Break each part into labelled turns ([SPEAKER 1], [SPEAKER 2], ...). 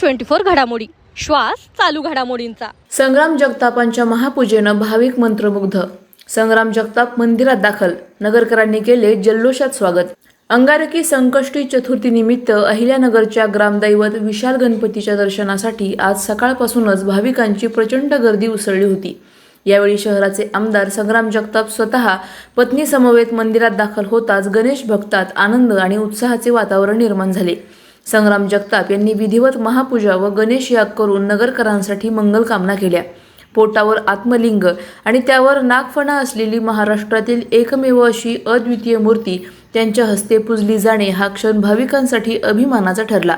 [SPEAKER 1] Twenty four घडामोडी. श्वास चालू घडामोडींचा.
[SPEAKER 2] संग्राम जगतापांच्या महापूजेनं भाविक मंत्रमुग्ध. संग्राम जगताप मंदिरात दाखल. नगरकरांनी केले जल्लोषात स्वागत. अंगारकी संकष्टी चतुर्थी निमित्त अहिल्यानगरच्या ग्रामदैवत विशाल गणपतीच्या दर्शनासाठी आज सकाळपासूनच भाविकांची प्रचंड गर्दी उसळली होती. यावेळी शहराचे आमदार संग्राम जगताप स्वतः पत्नी समवेत मंदिरात दाखल होताच गणेश भक्तात आनंद आणि उत्साहाचे वातावरण निर्माण झाले. संग्राम जगताप यांनी विधिवत महापूजा व गणेश याग करून नगरकरांसाठी मंगल कामना केल्या. पोटावर आत्मलिंग आणि त्यावर नागफणा असलेली महाराष्ट्रातील एकमेव अशी अद्वितीय मूर्ती त्यांच्या हस्ते पुजली जाणे हा क्षण भाविकांसाठी अभिमानाचा ठरला.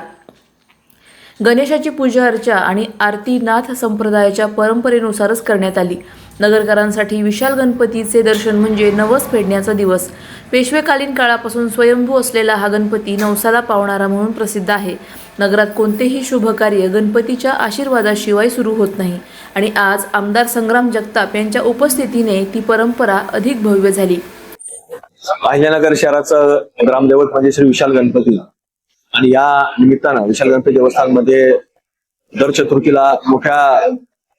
[SPEAKER 2] गणेशाची पूजा अर्चा आणि आरती नाथ संप्रदायाच्या परंपरेनुसारच करण्यात आली. नगरकरांसाठी विशाल गणपतीचे दर्शन म्हणजे नवस फेडण्याचा दिवस. पेशवेकालीन काळापासून स्वयंभू असलेला हा गणपती नवसाला पावणारा म्हणून प्रसिद्ध आहे. नगरात कोणतेही शुभ कार्य गणपतीच्या आशीर्वादाशिवाय सुरू होत नाही. आणि आज आमदार संग्राम जगताप यांच्या उपस्थितीने ती परंपरा अधिक भव्य झाली.
[SPEAKER 3] अहिल्यानगर शहराचं ग्रामदैवत म्हणजे श्री विशाल गणपती. आणि या निमित्तानं विशाल गणपती देवस्थानमध्ये दर चतुर्थीला मोठ्या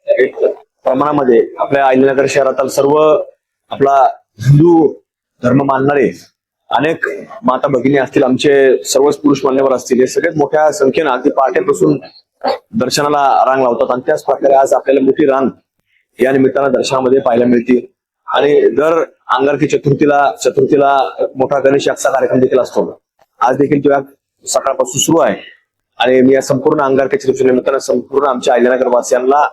[SPEAKER 3] एक प्रमाणामध्ये आपल्या अहिल्यानगर शहरातील सर्व आपला हिंदू धर्म मानणारे अनेक माता भगिनी असतील आमचे सर्वच पुरुष मान्यवर असतील हे सगळ्यात मोठ्या संख्येनं अगदी पहाटेपासून दर्शनाला रांग लावतात आणि त्याच प्रकारे आज आपल्याला मोठी रांग या निमित्तानं दर्शनामध्ये पाहायला मिळते. आणि दर अंगारकी चतुर्थीला चतुर्थीला मोठा गणेश यागचा कार्यक्रम देखील असतो. आज देखील तो याग सकाळपासून सुरू आहे. आणि मी या संपूर्ण अंगारकी चतुर्थी निमित्तानं संपूर्ण आमच्या अहिल्यानगर वासियांना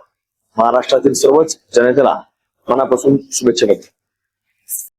[SPEAKER 3] महाराष्ट्रातील सर्वच जनतेला मनापासून शुभेच्छा व्यक्त